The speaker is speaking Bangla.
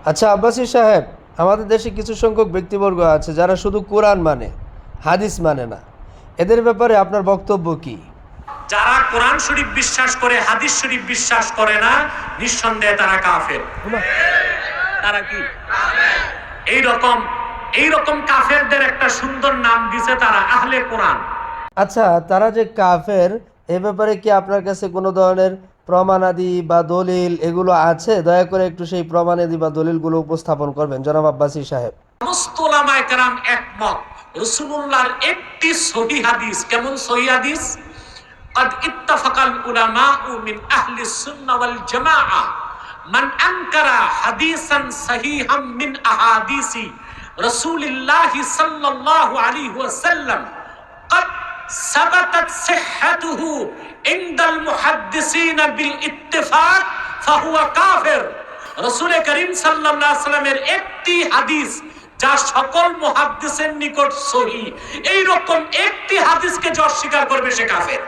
আচ্ছা আব্বাসী সাহেব আমাদের দেশে কিছু সংখ্যক ব্যক্তিবর্গ আছে যারা শুধু কোরআন মানে হাদিস মানে না। এদের ব্যাপারে আপনার বক্তব্য কি? যারা কোরআন শরীফ বিশ্বাস করে হাদিস শরীফ বিশ্বাস করে না নিঃসন্দেহে তারা কাফের। তারা কি? এই রকম এই রকম কাফেরদের একটা সুন্দর নাম দিছে তারা আহলে কোরআন। আচ্ছা তারা যে কাফের এ ব্যাপারে কি আপনার কাছে কোনো ধরনের প্রমাণাদি বা দলিল এগুলো আছে দয়া করে একটু সেই প্রমাণাদি বা দলিলগুলো উপস্থাপন করবেন জনাব আব্বাসী সাহেব সমস্ত ওলামায়ে কেরাম একমত রাসূলুল্লাহর একটি সহি হাদিস কেমন সহি হাদিস قد اتفق العلماء من اهل السنه والجماعه من انكر حديثا صحيحا من احاديث رسول الله صلى الله عليه وسلم قد ثبتت صحته মুহাদ্দিসিনা বিল ইত্তেফাক, ফাহুয়া কাফের। করিম সাল্লাল্লাহু আলাইহি সাল্লামের একটি হাদিস, যা সকল মুহাদ্দিসের নিকট সহি। এই রকম একটি হাদিসকে যে অস্বীকার করবে সে কাফের।